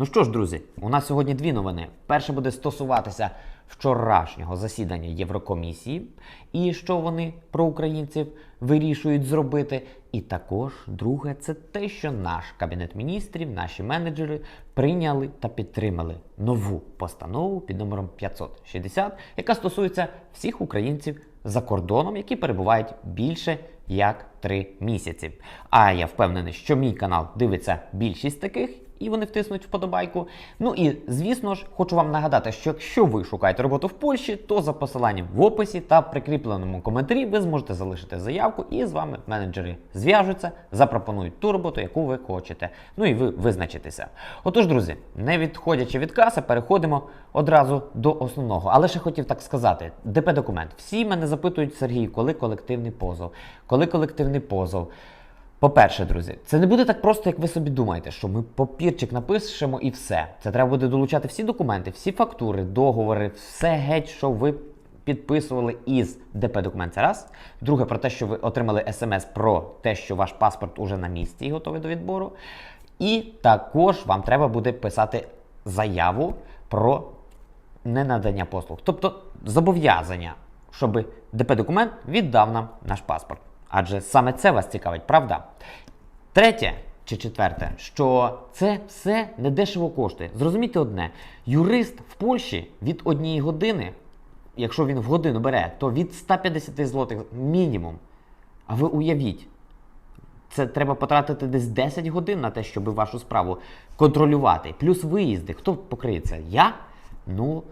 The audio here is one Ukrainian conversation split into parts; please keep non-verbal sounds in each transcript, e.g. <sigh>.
Ну що ж, друзі, у нас сьогодні дві новини. Перша буде стосуватися вчорашнього засідання Єврокомісії і що вони про українців вирішують зробити. І також друге, це те, що наш кабінет міністрів, наші менеджери прийняли та підтримали нову постанову під номером 560, яка стосується всіх українців за кордоном, які перебувають більше як три місяці. А я впевнений, що мій канал дивиться більшість таких. І вони втиснуть вподобайку. Ну і звісно ж, хочу вам нагадати, що якщо ви шукаєте роботу в Польщі, то за посиланням в описі та прикріпленому коментарі ви зможете залишити заявку, і з вами менеджери зв'яжуться, запропонують ту роботу, яку ви хочете. Ну і ви визначитеся. Отож, друзі, не відходячи від каси, переходимо одразу до основного. Але ще хотів так сказати: ДП документ. Всі мене запитують Сергій, коли колективний позов, коли колективний позов. По-перше, друзі, це не буде так просто, як ви собі думаєте, що ми папірчик напишемо і все. Це треба буде долучати всі документи, всі фактури, договори, все геть, що ви підписували із ДП документ. Це раз. Друге, про те, що ви отримали смс про те, що ваш паспорт уже на місці і готовий до відбору. І також вам треба буде писати заяву про ненадання послуг, тобто зобов'язання, щоб ДП документ віддав нам наш паспорт. Адже саме це вас цікавить, правда? Третє чи четверте, що це все недешево коштує. Зрозумійте одне: юрист в Польщі від однієї години, якщо він в годину бере, то від 150 злотих мінімум. А ви уявіть, це треба потратити десь 10 годин на те, щоб вашу справу контролювати. Плюс виїзди. Хто покриє це? Я? Ну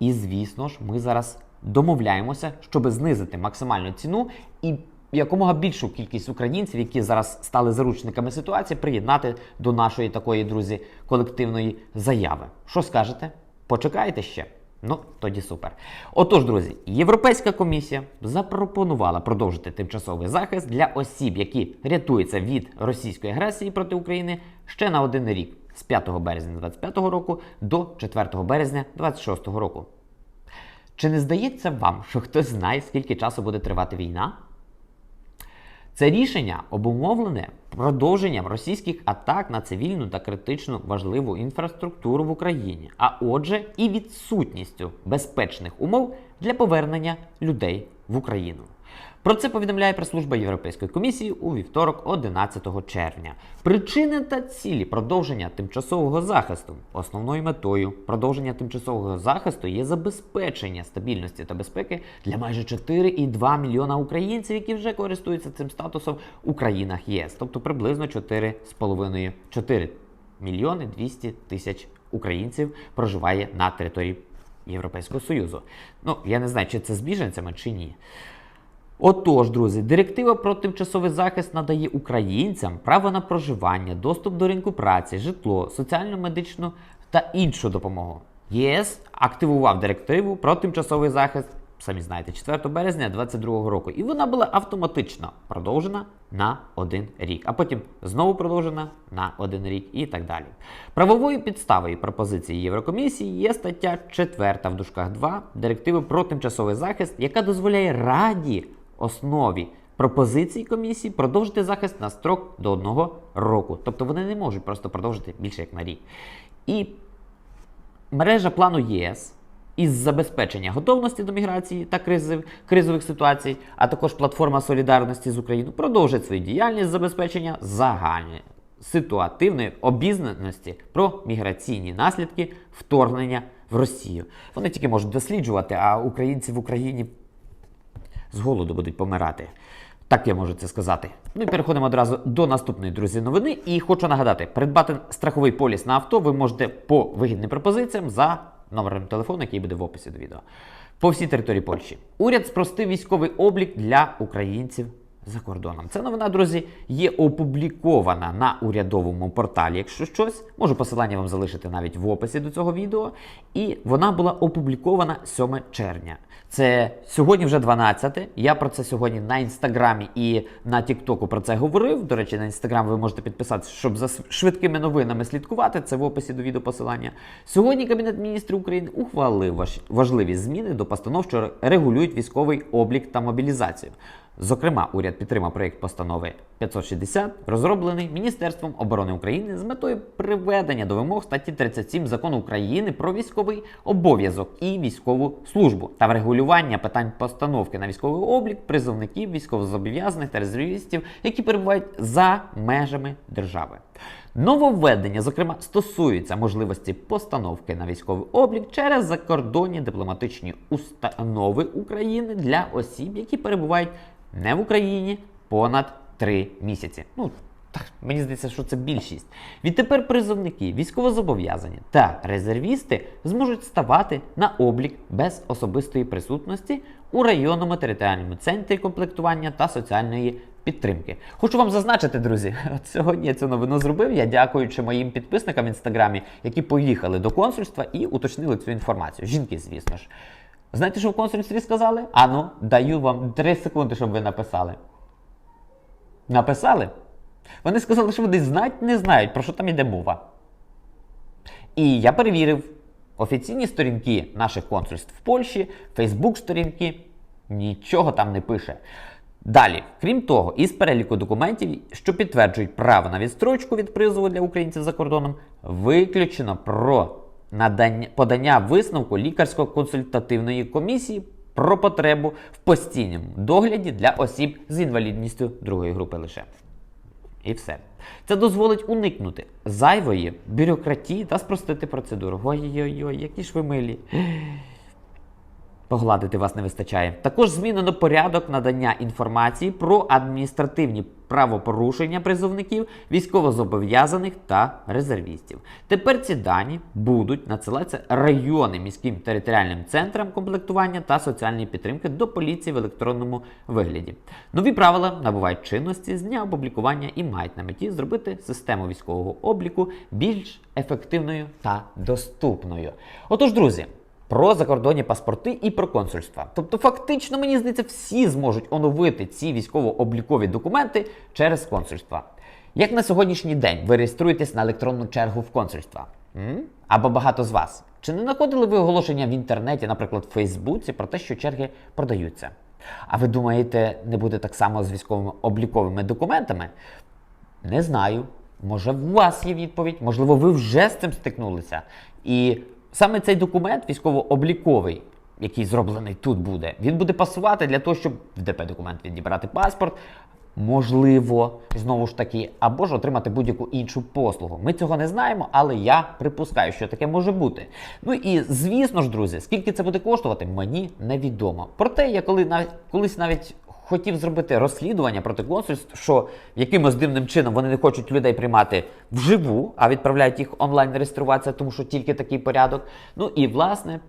і звісно ж, ми зараз домовляємося, щоб знизити максимальну ціну і якомога більшу кількість українців, які зараз стали заручниками ситуації, приєднати до нашої такої, друзі, колективної заяви. Що скажете? Почекаєте ще? Ну, тоді супер. Отож, друзі, Європейська комісія запропонувала продовжити тимчасовий захист для осіб, які рятуються від російської агресії проти України ще на один рік з 5 березня 2025 року до 4 березня 2026 року. Чи не здається вам, що хтось знає, скільки часу буде тривати війна? Це рішення обумовлене продовженням російських атак на цивільну та критично важливу інфраструктуру в Україні, а отже, і відсутністю безпечних умов для повернення людей в Україну. Про це повідомляє прес-служба Європейської комісії у вівторок, 11 червня. Причини та цілі продовження тимчасового захисту. Основною метою продовження тимчасового захисту є забезпечення стабільності та безпеки для майже 4,2 мільйона українців, які вже користуються цим статусом у країнах ЄС, тобто приблизно 4,5 4 мільйони 200 тисяч українців проживає на території Європейського Союзу. Ну я не знаю, чи це з біженцями чи ні. Отож, друзі, директива про тимчасовий захист надає українцям право на проживання, доступ до ринку праці, житло, соціальну, медичну та іншу допомогу. ЄС активував директиву про тимчасовий захист, самі знаєте, 4 березня 2022 року, і вона була автоматично продовжена на один рік, а потім знову продовжена на один рік і так далі. Правовою підставою пропозиції Єврокомісії є стаття 4 в дужках 2 директиви про тимчасовий захист, яка дозволяє раді основі пропозицій комісії продовжити захист на строк до одного року. Тобто вони не можуть просто продовжити більше як на рік. І мережа плану ЄС із забезпечення готовності до міграції та кризових, кризових ситуацій, а також платформа солідарності з Україною продовжить свою діяльність забезпечення загальної ситуативної обізнаності про міграційні наслідки вторгнення в Росію. Вони тільки можуть досліджувати, а українці в Україні з голоду будуть помирати. Так я можу це сказати. Ну і переходимо одразу до наступної друзі новини. І хочу нагадати, придбати страховий поліс на авто ви можете по вигідним пропозиціям за номером телефону, який буде в описі до відео. По всій території Польщі. Уряд спростив військовий облік для українців за кордоном. Ця новина, друзі, є опублікована на урядовому порталі. Якщо щось, можу посилання вам залишити навіть в описі до цього відео. І вона була опублікована 7 червня. Це сьогодні вже 12. Я про це сьогодні на інстаграмі і на Тіктоку про це говорив. До речі, на інстаграм ви можете підписатися, щоб за швидкими новинами слідкувати. Це в описі до відео посилання. Сьогодні Кабінет міністрів України ухвалив важ- важливі зміни до постанов, що регулюють військовий облік та мобілізацію. Зокрема, уряд підтримав проєкт постанови 560, розроблений Міністерством оборони України з метою приведення до вимог статті 37 закону України про військовий обов'язок і військову службу та врегулювання питань постановки на військовий облік призовників, військовозобов'язаних та резервістів, які перебувають за межами держави. Нововведення, зокрема, стосується можливості постановки на військовий облік через закордонні дипломатичні установи України для осіб, які перебувають не в Україні понад три місяці. Ну, так, мені здається, що це більшість. Відтепер призовники, військовозобов'язані та резервісти зможуть ставати на облік без особистої присутності у районному територіальному центрі комплектування та соціальної підтримки. Хочу вам зазначити, друзі, <laughs> от сьогодні я цю новину зробив. Я дякуючи моїм підписникам в інстаграмі, які поїхали до консульства і уточнили цю інформацію. Жінки, звісно ж. Знаєте, що в консульстві сказали? Ану, даю вам 3 секунди, щоб ви написали. Написали? Вони сказали, що вони знать не знають, про що там йде мова. І я перевірив офіційні сторінки наших консульств в Польщі, Фейсбук-сторінки, нічого там не пише. Далі, крім того, із переліку документів, що підтверджують право на відстрочку від призову для українців за кордоном, виключено про надання подання висновку лікарсько-консультативної комісії про потребу в постійному догляді для осіб з інвалідністю другої групи лише. І все. Це дозволить уникнути зайвої бюрократії та спростити процедуру. Ой-ой-ой, які ж ви милі. Погладити вас не вистачає. Також змінено порядок надання інформації про адміністративні правопорушення призовників, військовозобов'язаних та резервістів. Тепер ці дані будуть надсилатися районним міським територіальним центрам комплектування та соціальної підтримки до поліції в електронному вигляді. Нові правила набувають чинності з дня опублікування і мають на меті зробити систему військового обліку більш ефективною та доступною. Отож, друзі про закордонні паспорти і про консульства. Тобто, фактично, мені здається, всі зможуть оновити ці військово-облікові документи через консульства. Як на сьогоднішній день ви реєструєтесь на електронну чергу в консульства? Або багато з вас. Чи не знаходили ви оголошення в інтернеті, наприклад, в Фейсбуці, про те, що черги продаються? А ви думаєте, не буде так само з військовими обліковими документами? Не знаю. Може, у вас є відповідь, можливо, ви вже з цим стикнулися. І саме цей документ військово-обліковий, який зроблений тут буде, він буде пасувати для того, щоб в ДП документ відібрати паспорт. Можливо, знову ж таки, або ж отримати будь-яку іншу послугу. Ми цього не знаємо, але я припускаю, що таке може бути. Ну і звісно ж, друзі, скільки це буде коштувати, мені невідомо. Проте я коли колись навіть хотів зробити розслідування проти консульств, що якимось дивним чином вони не хочуть людей приймати вживу, а відправляють їх онлайн реєструватися, тому що тільки такий порядок. Ну і власне.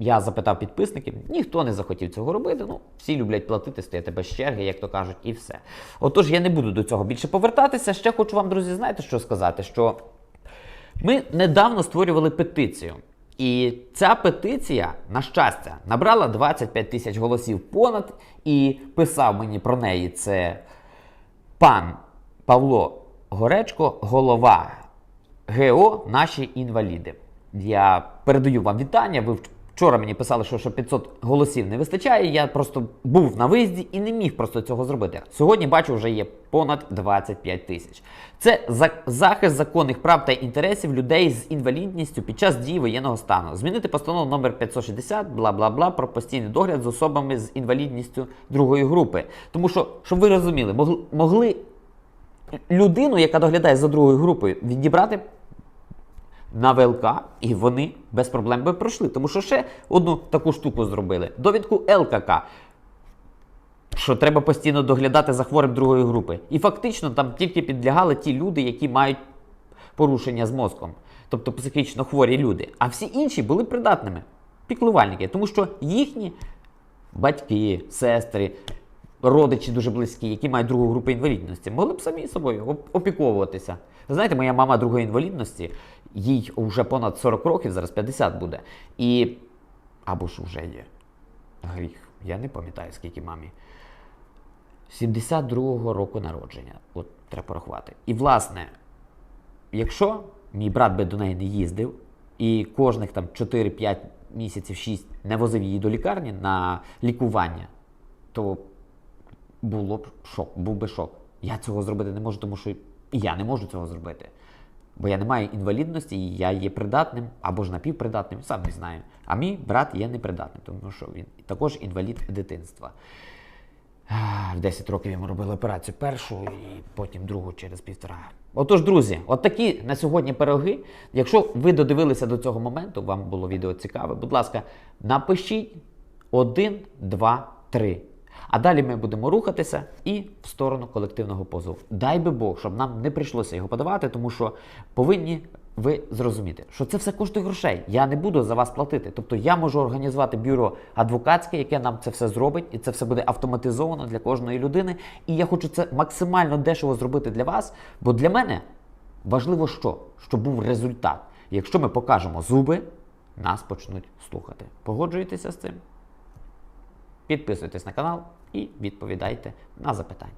Я запитав підписників, ніхто не захотів цього робити. Ну, всі люблять платити, стояти без черги, як то кажуть, і все. Отож, я не буду до цього більше повертатися. Ще хочу вам, друзі, знаєте, що сказати? Що ми недавно створювали петицію. І ця петиція, на щастя, набрала 25 тисяч голосів понад, і писав мені про неї це пан Павло Горечко, голова ГО Наші інваліди. Я передаю вам вітання. Ви вчора мені писали, що, що 500 голосів не вистачає. Я просто був на виїзді і не міг просто цього зробити. Сьогодні бачу, вже є понад 25 тисяч. Це захист законних прав та інтересів людей з інвалідністю під час дії воєнного стану. Змінити постанову номер 560, бла бла бла, про постійний догляд з особами з інвалідністю другої групи. Тому що, щоб ви розуміли, могли, людину, яка доглядає за другою групою, відібрати на ВЛК, і вони без проблем би пройшли. Тому що ще одну таку штуку зробили: довідку ЛКК. Що треба постійно доглядати за хворим другої групи. І фактично там тільки підлягали ті люди, які мають порушення з мозком, тобто психічно хворі люди. А всі інші були придатними, піклувальники, тому що їхні батьки, сестри, родичі дуже близькі, які мають другу групу інвалідності, могли б самі собою оп- опіковуватися. Знаєте, моя мама другої інвалідності, їй вже понад 40 років, зараз 50 буде. І або ж вже є гріх. Я не пам'ятаю, скільки мамі. 72-го року народження. От треба порахувати. І власне, якщо мій брат би до неї не їздив, і кожних там 4-5 місяців, 6 не возив її до лікарні на лікування, то було б шок, був би шок. Я цього зробити не можу, тому що я не можу цього зробити. Бо я не маю інвалідності, і я є придатним або ж напівпридатним, сам не знаю. А мій брат є непридатним, тому що він також інвалід дитинства. В 10 років йому робили операцію першу і потім другу через півтора. Отож, друзі, от такі на сьогодні пироги. Якщо ви додивилися до цього моменту, вам було відео цікаве, будь ласка, напишіть 1, 2, 3. А далі ми будемо рухатися і в сторону колективного позову. Дай би Бог, щоб нам не прийшлося його подавати, тому що повинні ви зрозуміти, що це все коштує грошей. Я не буду за вас платити. Тобто я можу організувати бюро адвокатське, яке нам це все зробить, і це все буде автоматизовано для кожної людини. І я хочу це максимально дешево зробити для вас, бо для мене важливо що? Щоб був результат. Якщо ми покажемо зуби, нас почнуть слухати. Погоджуєтеся з цим? Підписуйтесь на канал і відповідайте на запитання.